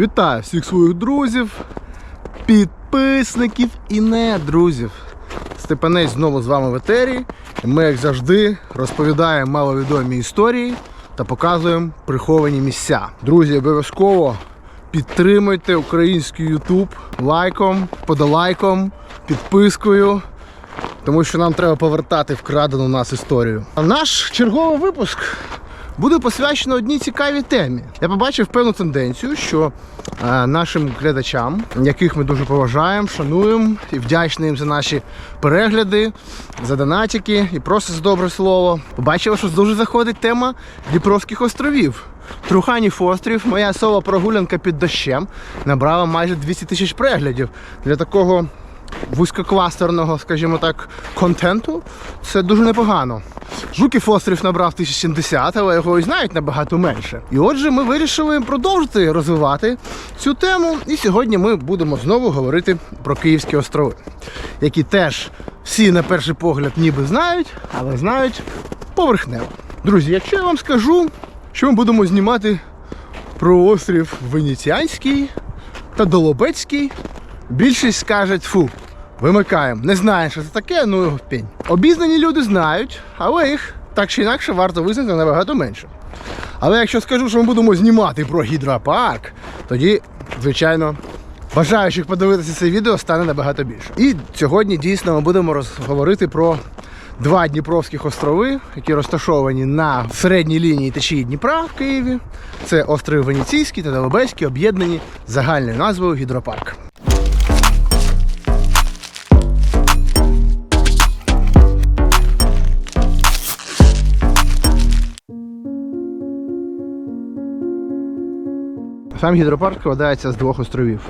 Вітаю всіх своїх друзів, підписників і не друзів. Степанець знову з вами в етері. Ми, як завжди, розповідаємо маловідомі історії та показуємо приховані місця. Друзі, обов'язково підтримуйте український YouTube лайком, подолайком, підпискою. Тому що нам треба повертати вкрадену нас історію. А наш черговий випуск буде посвячено одній цікавій темі. Я побачив певну тенденцію, що е, нашим глядачам, яких ми дуже поважаємо, шануємо і вдячні їм за наші перегляди, за донатики і просто за добре слово. Побачили, що дуже заходить тема Дніпровських островів. Труханів острів, моя соло прогулянка під дощем набрала майже 200 тисяч переглядів. Для такого вузькокластерного, скажімо так, контенту це дуже непогано. Жуків острів набрав 1070, але його і знають набагато менше. І отже, ми вирішили продовжити розвивати цю тему. І сьогодні ми будемо знову говорити про Київські острови, які теж всі на перший погляд ніби знають, але знають поверхнево. Друзі, якщо я вам скажу, що ми будемо знімати про острів Венеціанський та Долобецький, більшість скажуть фу. Вимикаємо. Не знаю, що це таке, ну його в пень. Обізнані люди знають, але їх так чи інакше варто визнати набагато менше. Але якщо скажу, що ми будемо знімати про гідропарк, тоді, звичайно, бажаючих подивитися це відео стане набагато більше. І сьогодні дійсно ми будемо роз- говорити про два Дніпровських острови, які розташовані на середній лінії течії Дніпра в Києві. Це острови Венеційський та Долобецький, об'єднані загальною назвою Гідропарк. Сам гідропарк складається з двох островів.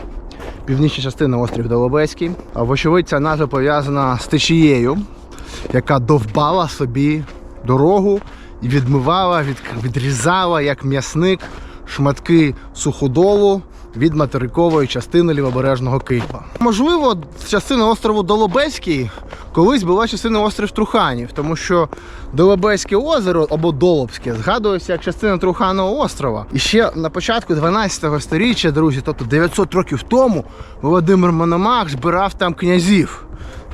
Північна частина острів Долобецький. Вочевидь, ця назва пов'язана з течією, яка довбала собі дорогу і відмивала, від, відрізала як м'ясник шматки суходолу від материкової частини лівобережного Києва. Можливо, частина острову Долобецький колись була частина острів Труханів, тому що Долобецьке озеро або Долобське згадується як частина Труханого острова. І ще на початку 12 століття, друзі, тобто 900 років тому, Володимир Мономах збирав там князів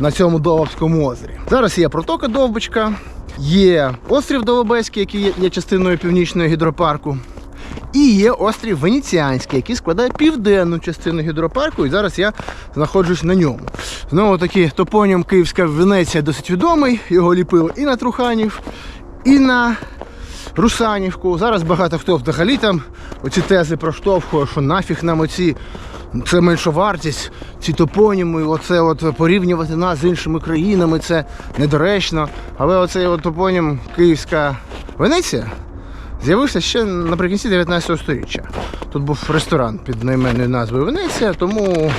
на цьому Долобському озері. Зараз є протока Довбочка, є острів Долобецький, який є частиною північного гідропарку. І є острів Венеціанський, який складає південну частину гідропарку, і зараз я знаходжусь на ньому. Знову таки, топонім Київська Венеція досить відомий. Його ліпили і на Труханів, і на Русанівку. Зараз багато хто взагалі там оці тези проштовхує, що нафіг нам оці. Це меншовартість, ці топоніми, оце от порівнювати нас з іншими країнами, це недоречно. Але оцей от топонім Київська Венеція з'явився ще наприкінці 19 століття. Тут був ресторан під найменною назвою Венеція, тому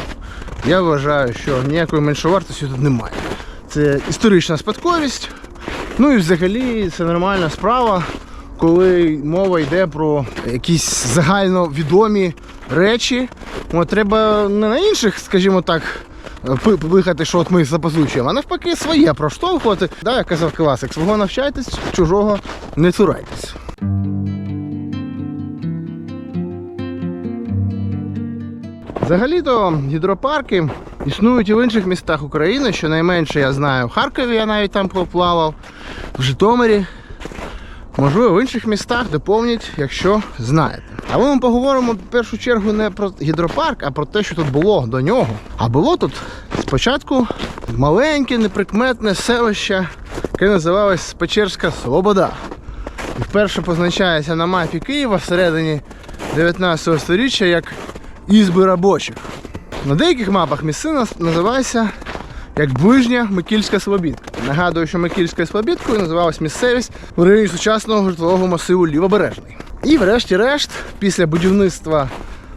я вважаю, що ніякої меншовартості тут немає. Це історична спадковість. Ну і взагалі це нормальна справа, коли мова йде про якісь загальновідомі речі. От, треба не на інших, скажімо так, пихати, що от ми запозичуємо, а навпаки своє проштовхувати. Да, як казав класик, свого навчайтесь, чужого не цурайтесь. Взагалі-то гідропарки існують і в інших містах України, щонайменше я знаю. В Харкові я навіть там поплавав, в Житомирі. Можливо, в інших містах доповнять, якщо знаєте. Але ми поговоримо в першу чергу не про гідропарк, а про те, що тут було до нього. А було тут спочатку маленьке, неприкметне селище, яке називалось Печерська Слобода. Вперше позначається на мапі Києва всередині 19 століття як ізби робочих. На деяких мапах місцина називається як ближня Микільська Слобідка. Нагадую, що Микільською Слобідкою називалась місцевість в районі сучасного житлового масиву Лівобережний. І врешті-решт, після будівництва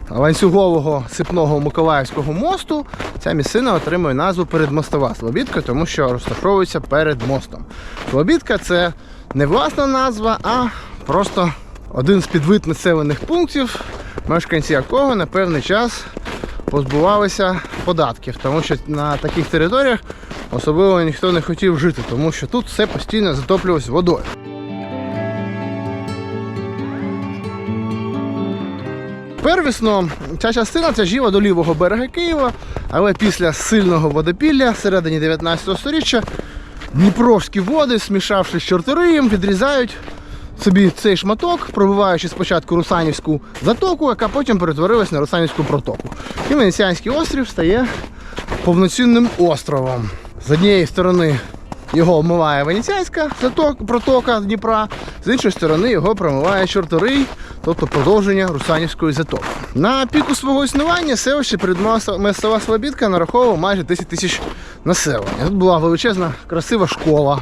ланцюгового сипного Миколаївського мосту, ця місцина отримує назву Передмостова Слобідка, тому що розташовується перед мостом. Слобідка це не власна назва, а просто один з підвид населених пунктів, мешканці якого на певний час позбувалися податків, тому що на таких територіях особливо ніхто не хотів жити, тому що тут все постійно затоплювалося водою. Первісно, ця частина це жіва до лівого берега Києва, але після сильного водопілля всередині 19 століття Дніпровські води, смішавши з чорториєм, відрізають собі цей шматок, пробиваючи спочатку Русанівську затоку, яка потім перетворилась на Русанівську протоку. І Венеціанський острів стає повноцінним островом. З однієї сторони його омиває Венеціанська заток, протока Дніпра, з іншої сторони його промиває Чорторий, тобто продовження Русанівської затоки. На піку свого існування селище Передмісова Слобідка нараховувало майже 10 тисяч населення. Тут була величезна красива школа,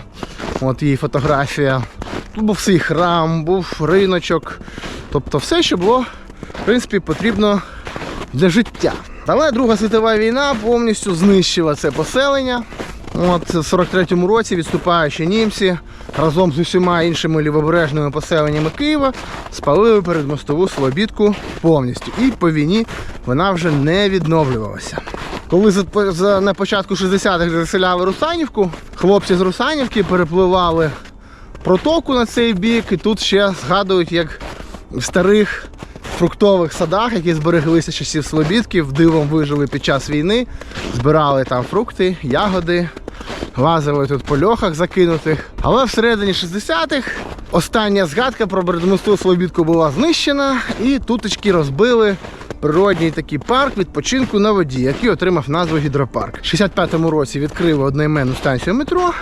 от її фотографія. Тут був свій храм, був риночок. Тобто все, що було, в принципі, потрібно для життя. Але Друга світова війна повністю знищила це поселення. От в 43-му році відступаючи німці разом з усіма іншими лівобережними поселеннями Києва спалили передмостову Слобідку повністю. І по війні вона вже не відновлювалася. Коли за, за, на початку 60-х заселяли Русанівку, хлопці з Русанівки перепливали протоку на цей бік, і тут ще згадують, як в старих фруктових садах, які збереглися часів Слобідків, дивом вижили під час війни, збирали там фрукти, ягоди, лазили тут по льохах закинутих. Але всередині 60-х остання згадка про Бердмосту Слобідку була знищена, і туточки розбили природній такий парк відпочинку на воді, який отримав назву гідропарк. У 65-му році відкрили одноіменну станцію метро.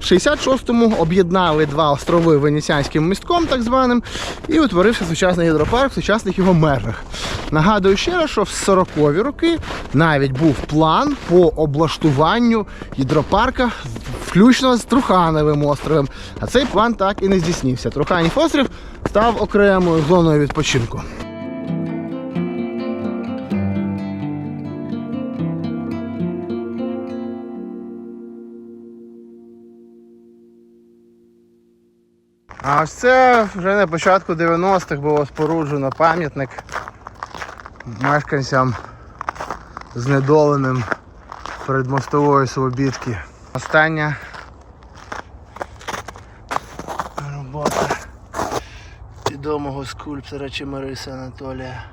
В 66-му об'єднали два острови Венеціанським містком, так званим, і утворився сучасний гідропарк в сучасних його межах. Нагадую ще раз, що в 40-ві роки навіть був план по облаштуванню гідропарка, включно з Трухановим островом. А цей план так і не здійснився. Труханів острів став окремою зоною відпочинку. А ось це вже на початку 90-х було споруджено пам'ятник мешканцям знедоленим передмостової Слобідки. Остання робота відомого скульптора Чемериса Анатолія.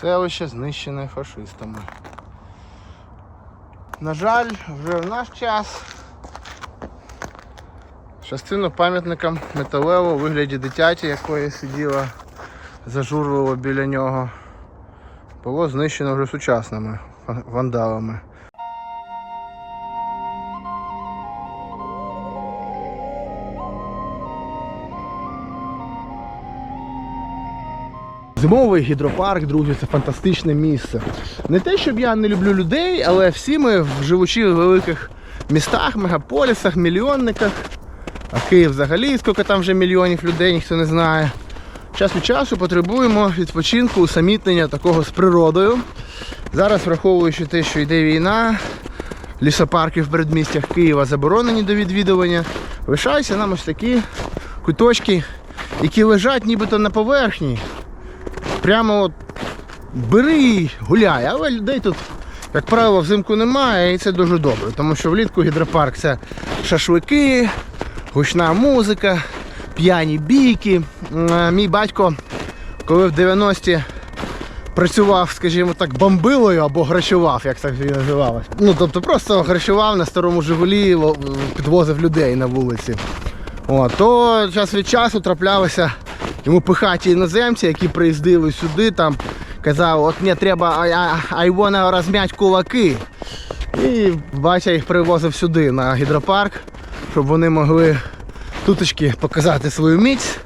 Селище знищене фашистами. На жаль, вже в наш час частину пам'ятника металево у вигляді дитяті, якої сиділа зажурливо біля нього, було знищено вже сучасними вандалами. Зимовий гідропарк, друзі, це фантастичне місце. Не те, щоб я не люблю людей, але всі ми, живучи в великих містах, мегаполісах, мільйонниках, а Київ взагалі, скільки там вже мільйонів людей, ніхто не знає. Час від часу потребуємо відпочинку, усамітнення такого з природою. Зараз, враховуючи те, що йде війна, лісопарки в передмістях Києва заборонені до відвідування, лишаються нам ось такі куточки, які лежать нібито на поверхні прямо от бери і гуляй, але людей тут, як правило, взимку немає, і це дуже добре, тому що влітку гідропарк це шашлики, гучна музика, п'яні бійки. Мій батько, коли в 90-ті працював, скажімо так, бомбилою або грачував, як так і називалось. Ну, тобто просто грачував на старому Жигулі, підвозив людей на вулиці. О, то час від часу траплялися йому пихаті іноземці, які приїздили сюди, там казали, от мені треба I розм'ять кулаки. І батя їх привозив сюди на гідропарк, щоб вони могли туточки показати свою міць.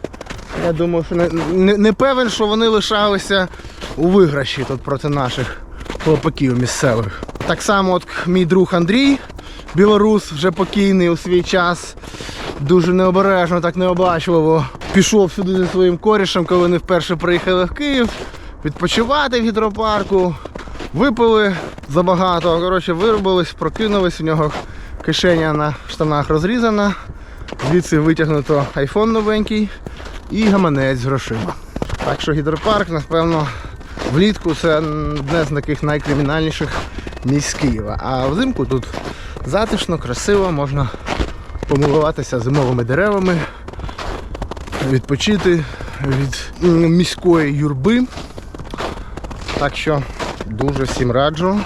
Я думаю, що не, не, не певен, що вони лишалися у виграші тут проти наших хлопаків місцевих. Так само от мій друг Андрій, білорус, вже покійний у свій час, дуже необережно, так необачливо. Пішов сюди зі своїм корішем, коли вони вперше приїхали в Київ, відпочивати в гідропарку. Випили забагато, коротше, виробились, прокинулись, у нього кишеня на штанах розрізана, звідси витягнуто айфон новенький і гаманець з грошима. Так що гідропарк, напевно, влітку це одне з таких найкримінальніших місць Києва. А взимку тут затишно, красиво, можна помилуватися зимовими деревами, відпочити від міської юрби. Так що дуже всім раджу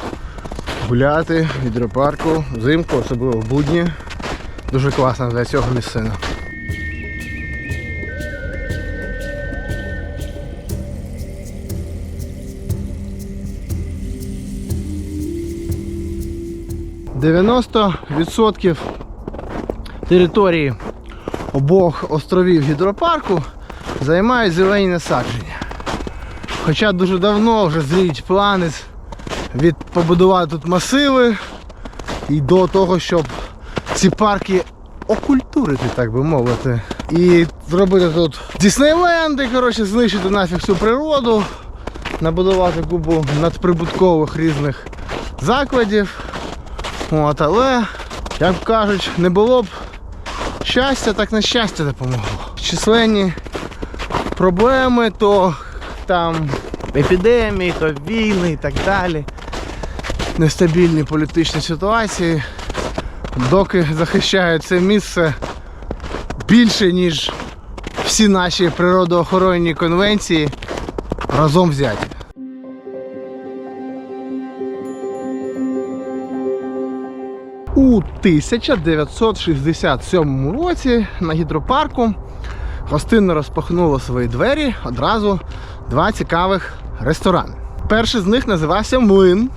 гуляти в гідропарку взимку, особливо в будні. Дуже класна для цього місцина. Дев'яносто відсотків території обох островів гідропарку займають зелені насадження. Хоча дуже давно вже зріють плани від побудувати тут масиви і до того, щоб ці парки окультурити, так би мовити. І зробити тут Діснейленди, коротше, знищити нафіг всю природу, набудувати купу надприбуткових різних закладів. От, але, як кажуть, не було б щастя, так на щастя допомогло. Численні проблеми, то там епідемії, то війни і так далі. Нестабільні політичні ситуації. Доки захищають це місце більше, ніж всі наші природоохоронні конвенції разом взяті. 1967 році на гідропарку гостинно розпахнуло свої двері одразу два цікавих ресторани. Перший з них називався Млин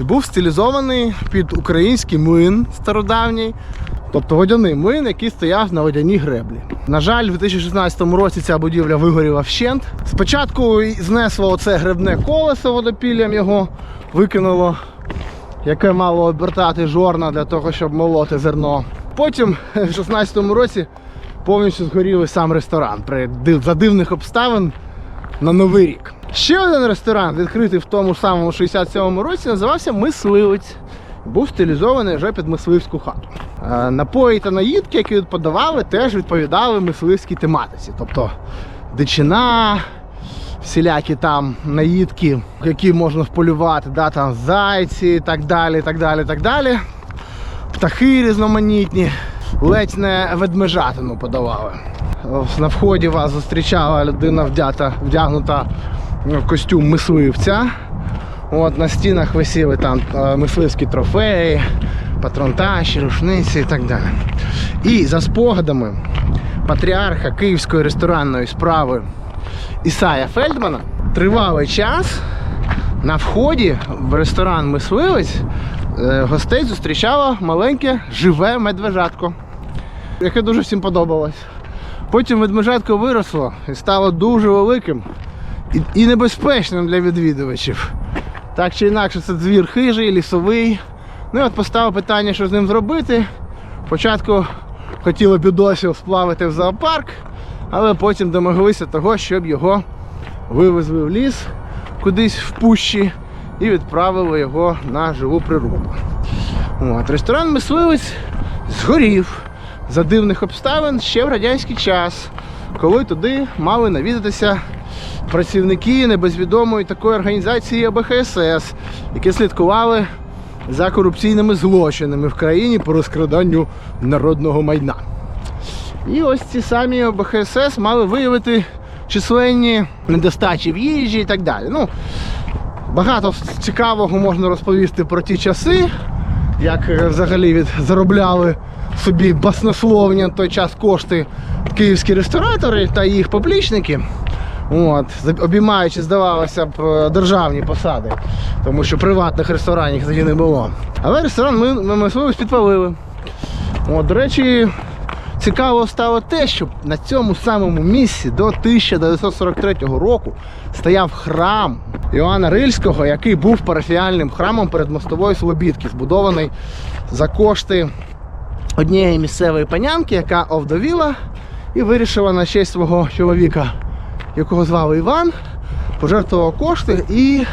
і був стилізований під український млин стародавній, тобто водяний млин, який стояв на водяній греблі. На жаль, у 2016 році ця будівля вигоріла вщент. Спочатку знесло оце гребне колесо водопіллям його викинуло яке мало обертати жорна для того, щоб молоти зерно. Потім в 16-му році повністю згорів і сам ресторан при за дивних обставин на Новий рік. Ще один ресторан, відкритий в тому самому 67-му році, називався Мисливець. Був стилізований вже під мисливську хату. Е, Напої та наїдки, які подавали, теж відповідали мисливській тематиці. Тобто дичина, всілякі там наїдки, які можна вполювати, да, там зайці так далі, так далі, так далі. Птахи різноманітні, ледь не ведмежатину подавали. На вході вас зустрічала людина вдята, вдягнута в костюм мисливця. От на стінах висіли там е, мисливські трофеї, патронташі, рушниці і так далі. І за спогадами патріарха Київської ресторанної справи Ісая Фельдмана тривалий час на вході в ресторан Мисливець е, гостей зустрічало маленьке живе медвежатко, яке дуже всім подобалось. Потім медвежатко виросло і стало дуже великим і, небезпечним для відвідувачів. Так чи інакше, це звір хижий, лісовий. Ну і от постало питання, що з ним зробити. Спочатку хотіли бідосів сплавити в зоопарк, але потім домоглися того, щоб його вивезли в ліс кудись в пущі і відправили його на живу природу. От, ресторан мисливець згорів за дивних обставин ще в радянський час, коли туди мали навідатися працівники небезвідомої такої організації АБХСС, які слідкували за корупційними злочинами в країні по розкраданню народного майна. І ось ці самі ОБХСС мали виявити численні недостачі в їжі і так далі. Ну, багато цікавого можна розповісти про ті часи, як е, взагалі від, заробляли собі баснословні той час кошти київські ресторатори та їх поплічники. От, обіймаючи, здавалося б, е, державні посади, тому що приватних ресторанів тоді не було. Але ресторан ми, ми мисливець підпалили. От, до речі, цікаво стало те, що на цьому самому місці до 1943 року стояв храм Іоанна Рильського, який був парафіальним храмом перед мостової Слобідки, збудований за кошти однієї місцевої панянки, яка овдовіла і вирішила на честь свого чоловіка, якого звали Іван, пожертвував кошти і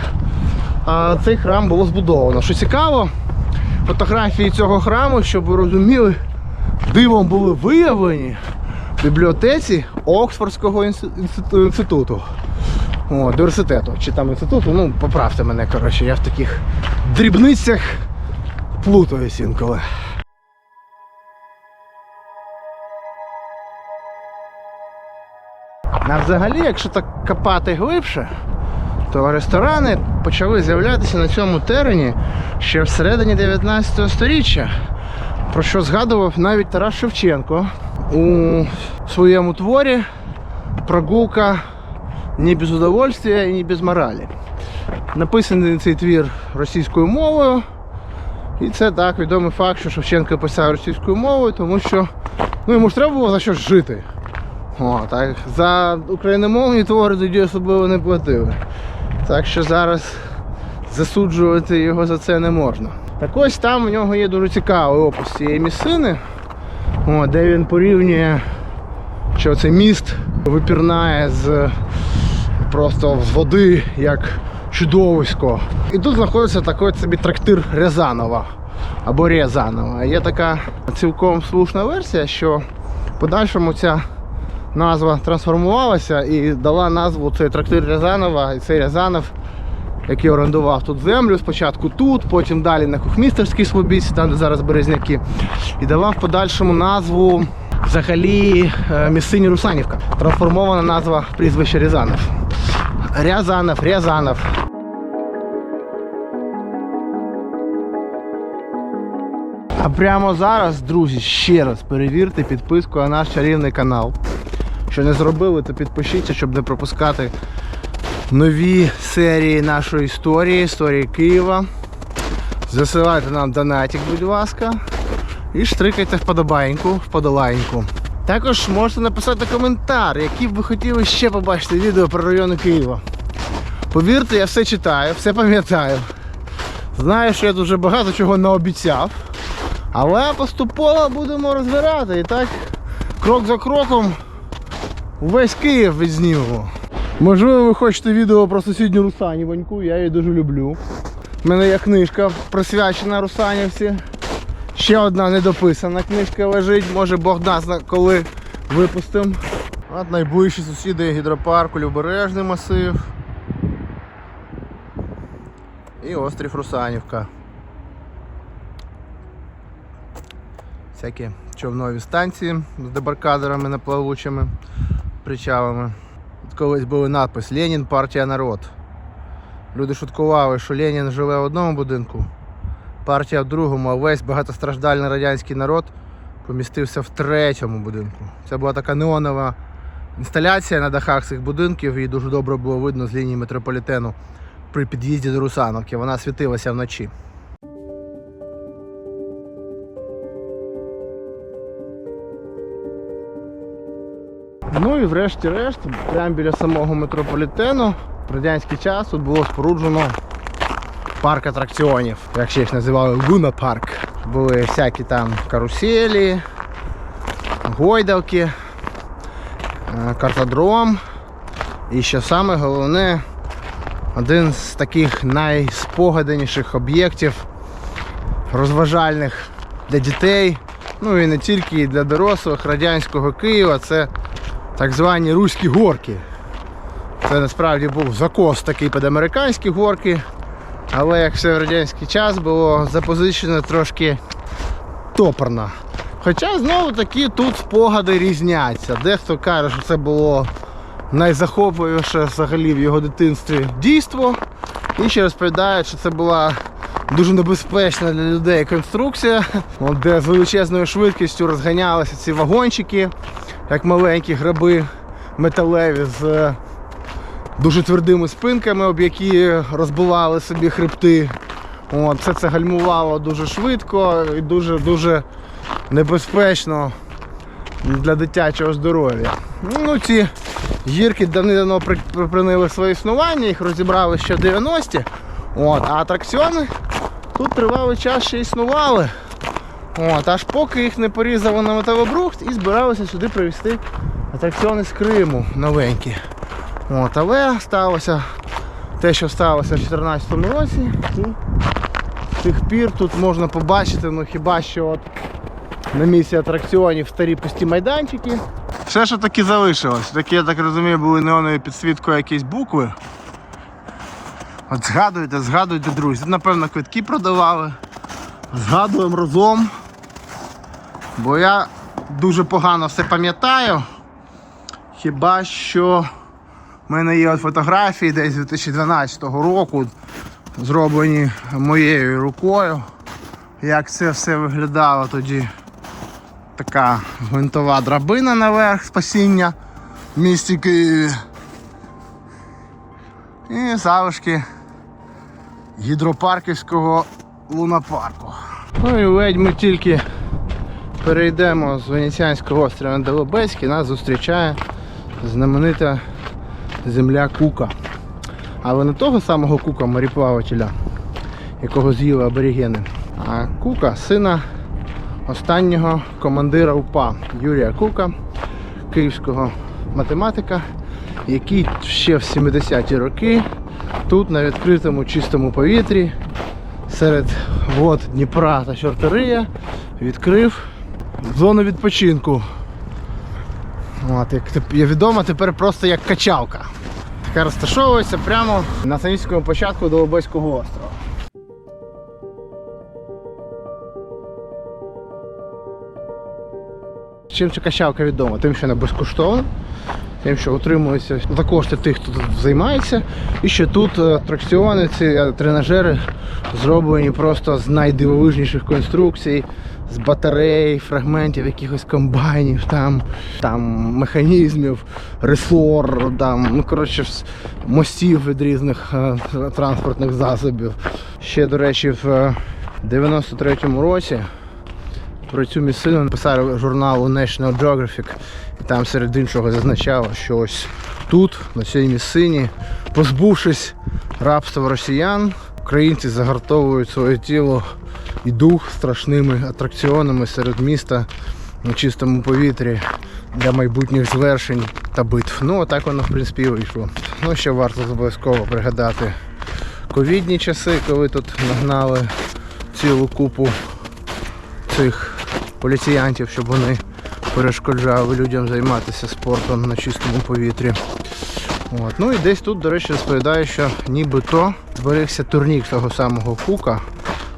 а, цей храм було збудовано. Що цікаво, фотографії цього храму, щоб ви розуміли, дивом були виявлені в бібліотеці Оксфордського інституту. О, університету чи там інституту, ну поправте мене, коротше, я в таких дрібницях плутаюсь інколи. А взагалі, якщо так копати глибше, то ресторани почали з'являтися на цьому терені ще всередині 19 століття, про що згадував навіть Тарас Шевченко у своєму творі Прогулка не без удовольствия і не без моралі. Написаний цей твір російською мовою. І це так відомий факт, що Шевченко писав російською мовою, тому що ну, йому ж треба було за щось жити. О, так, за україномовні твори тоді особливо не платили. Так що зараз засуджувати його за це не можна. Так ось там у нього є дуже цікавий опис цієї місцини, о, де він порівнює, що цей міст випірнає з просто з води як чудовисько. І тут знаходиться такий собі трактир Рязанова або Рязанова. Є така цілком слушна версія, що в подальшому ця назва трансформувалася і дала назву цей трактир Рязанова, і цей Рязанов, який орендував тут землю, спочатку тут, потім далі на Кухмістерській Слобідці, там де зараз Березняки, і давав подальшому назву взагалі е, місцині Русанівка. Трансформована назва прізвища Рязанов. Рязанов, Рязанов. А прямо зараз, друзі, ще раз перевірте підписку на наш чарівний канал. Що не зробили, то підпишіться, щоб не пропускати нові серії нашої історії, історії Києва. Засилайте нам донатик, будь ласка. І штрикайте вподобайку, вподолайку. Також можете написати коментар, які б ви хотіли ще побачити відео про райони Києва. Повірте, я все читаю, все пам'ятаю. Знаю, що я дуже багато чого наобіцяв. Але поступово будемо розбирати. І так, крок за кроком, увесь Київ відзнімемо. Можливо, ви хочете відео про сусідню Русанівоньку, я її дуже люблю. У мене є книжка присвячена Русанівці. Ще одна недописана книжка лежить, може Бог дасть коли випустимо. От найближчі сусіди гідропарку, Любережний масив. І острів Русанівка. Всякі човнові станції з дебаркадерами неплавучими причалами. Колись був надпис Ленін партія народ. Люди шуткували, що Ленін живе в одному будинку, партія в другому, а весь багатостраждальний радянський народ помістився в третьому будинку. Це була така неонова інсталяція на дахах цих будинків, і дуже добре було видно з лінії метрополітену при під'їзді до Русановки. Вона світилася вночі. Ну і врешті-решт, прямо біля самого метрополітену в радянський час тут було споруджено парк атракціонів, як ще їх називали Луна Парк. Були всякі там каруселі, гойдалки, е, картодром. І що саме головне, один з таких найспогаданіших об'єктів розважальних для дітей, ну і не тільки для дорослих радянського Києва, це так звані руські горки. Це насправді був закос такий під американські горки, але як все в радянський час було запозичено трошки топорно. Хоча знову таки тут спогади різняться. Дехто каже, що це було найзахопливіше взагалі в його дитинстві дійство. Інші розповідають, що це була дуже небезпечна для людей конструкція, де з величезною швидкістю розганялися ці вагончики, як маленькі граби металеві з е, дуже твердими спинками, об які розбивали собі хребти. От, все це гальмувало дуже швидко і дуже-дуже небезпечно для дитячого здоров'я. Ну, ці гірки давним-давно припинили своє існування, їх розібрали ще в 90-ті. От, а атракціони тут тривалий час ще існували. От, аж поки їх не порізали на металобрухт і збиралися сюди привезти атракціони з Криму новенькі. От, але сталося те, що сталося в 2014 році. І з тих пір тут можна побачити, ну хіба що от на місці атракціонів старі пусті майданчики. Все, що таки залишилось. Такі, я так розумію, були неонові підсвіткою якісь букви. От згадуйте, згадуйте, друзі. Тут, напевно, квитки продавали. Згадуємо разом. Бо я дуже погано все пам'ятаю. Хіба що в мене є от фотографії десь 2012 року, зроблені моєю рукою. Як це все виглядало тоді. Така гвинтова драбина наверх спасіння в місті Києві. І залишки гідропарківського лунопарку. Ну і ледь ми тільки перейдемо з Венеціанського острова на Долобецький, нас зустрічає знаменита земля Кука. Але не того самого Кука моріплавателя, якого з'їли аборігени, а Кука, сина останнього командира УПА Юрія Кука, київського математика, який ще в 70-ті роки тут на відкритому чистому повітрі серед вод Дніпра та Чортория відкрив зону відпочинку. От, як є відомо, тепер просто як качалка. Яка розташовується прямо на самісінькому початку Долобойського острова. Чим ця качалка відома? Тим, що вона безкоштовна, тим, що утримується за кошти тих, хто тут займається. І що тут е, атракціони, ці е, тренажери зроблені просто з найдивовижніших конструкцій, з батарей, фрагментів якихось комбайнів, там, там механізмів, ресор, там, ну коротше, мостів від різних е, транспортних засобів. Ще, до речі, в е, 93-му році про цю місцину написав журналу National Geographic, і там серед іншого зазначало, що ось тут, на цій місцині, позбувшись рабства росіян, українці загартовують своє тіло і дух страшними атракціонами серед міста на чистому повітрі для майбутніх звершень та битв. Ну, отак воно, в принципі, вийшло. Ну, ще варто обов'язково пригадати ковідні часи, коли тут нагнали цілу купу цих поліціянтів, щоб вони перешкоджали людям займатися спортом на чистому повітрі. От. Ну і десь тут, до речі, розповідає, що нібито зберігся турнік того самого Кука,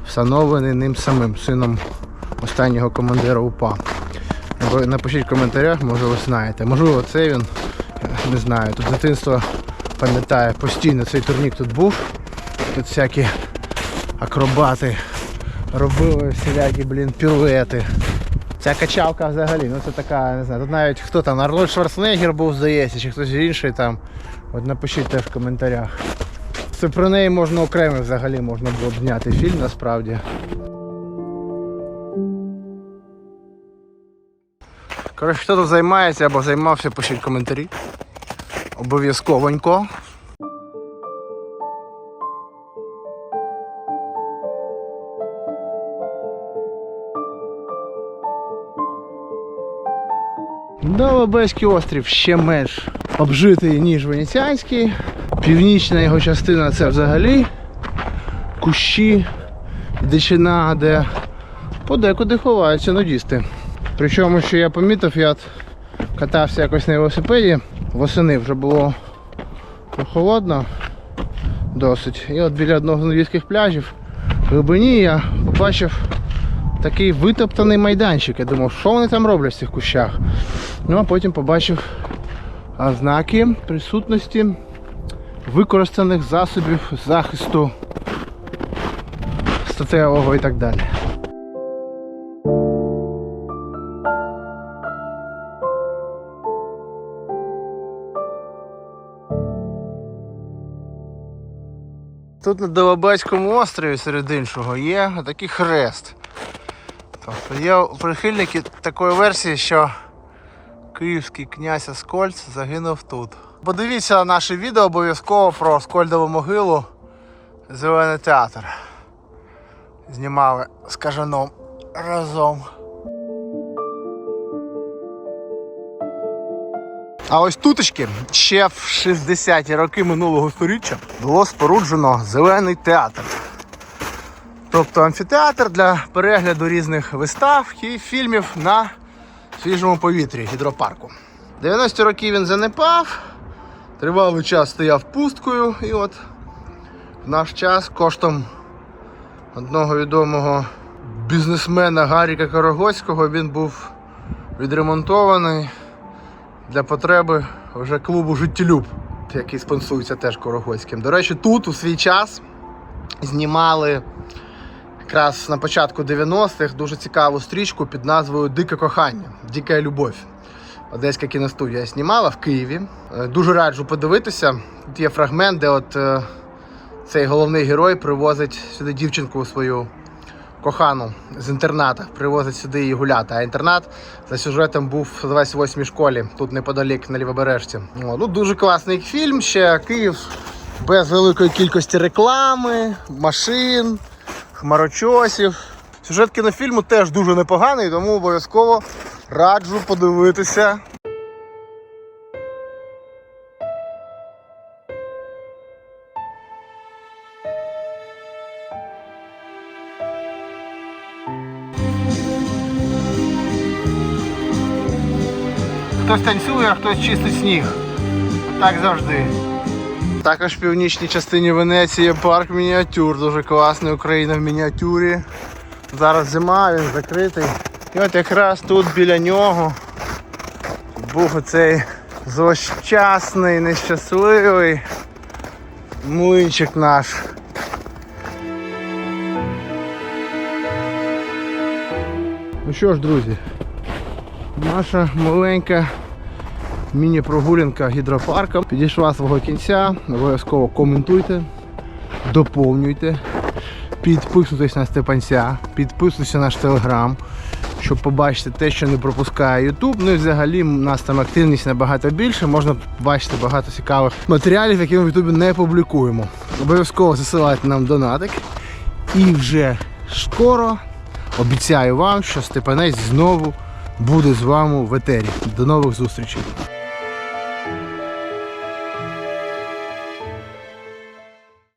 встановлений ним самим сином останнього командира УПА. Напишіть в коментарях, може ви знаєте. Можливо, це він, е, не знаю. Тут дитинство пам'ятає, постійно цей турнік тут був. Тут всякі акробати робили всілякі, блін, піруети. Ця качалка взагалі, ну це така, не знаю, тут навіть хто там, Арнольд Шварценеггер був, здається, чи хтось інший там. От напишіть теж в коментарях. Це про неї можна окремо взагалі можна було б зняти фільм насправді. Коротше, хто тут займається або займався, пишіть коментарі. Обов'язковонько. Долобецький острів ще менш обжитий, ніж Венеціанський. Північна його частина це взагалі кущі, дичина, де подекуди ховаються нудісти. Причому, що я помітив, я катався якось на велосипеді, восени вже було прохолодно досить. І от біля одного з нудістських пляжів в глибині я побачив такий витоптаний майданчик. Я думав, що вони там роблять в цих кущах. Ну а потім побачив а, знаки присутності використаних засобів захисту статевого і так далі. Тут на Долобецькому острові серед іншого є такий хрест. Тобто є прихильники такої версії, що київський князь Аскольд загинув тут. Подивіться наше відео обов'язково про Аскольдову могилу Зелений театр. Знімали з кажаном разом. А ось туточки ще в 60-ті роки минулого століття було споруджено зелений театр. Тобто амфітеатр для перегляду різних вистав і фільмів на свіжому повітрі гідропарку. 90-ті роки він занепав, тривалий час стояв пусткою, і от в наш час коштом одного відомого бізнесмена Гаріка Карагоцького він був відремонтований для потреби вже клубу Життєлюб, який спонсується теж Корогоцьким. До речі, тут у свій час знімали якраз на початку 90-х дуже цікаву стрічку під назвою Дике кохання, Дика любов. Одеська кіностудія знімала в Києві. Е, Дуже раджу подивитися. Тут є фрагмент, де от е, цей головний герой привозить сюди дівчинку свою кохану з інтерната, привозить сюди її гуляти. А інтернат за сюжетом був в 28-й школі, тут неподалік на Лівобережці. О, ну, дуже класний фільм. Ще Київ без великої кількості реклами, машин, хмарочосів. Сюжет кінофільму теж дуже непоганий, тому обов'язково раджу подивитися. Хтось танцює, а хтось чистить сніг. Так завжди. Також в північній частині Венеції парк мініатюр, дуже класний Україна в мініатюрі. Зараз зима, він закритий. І от якраз тут біля нього був оцей злощасний, нещасливий млинчик наш. Ну що ж, друзі, наша маленька міні-прогулянка гідропарком підійшла свого кінця. Обов'язково коментуйте, доповнюйте, підписуйтесь на Степанця, підписуйтесь на наш телеграм, щоб побачити те, що не пропускає YouTube. Ну і взагалі у нас там активність набагато більше. Можна побачити багато цікавих матеріалів, які ми в YouTube не публікуємо. Обов'язково засилайте нам донатик. І вже скоро обіцяю вам, що Степанець знову буде з вами в етері. До нових зустрічей.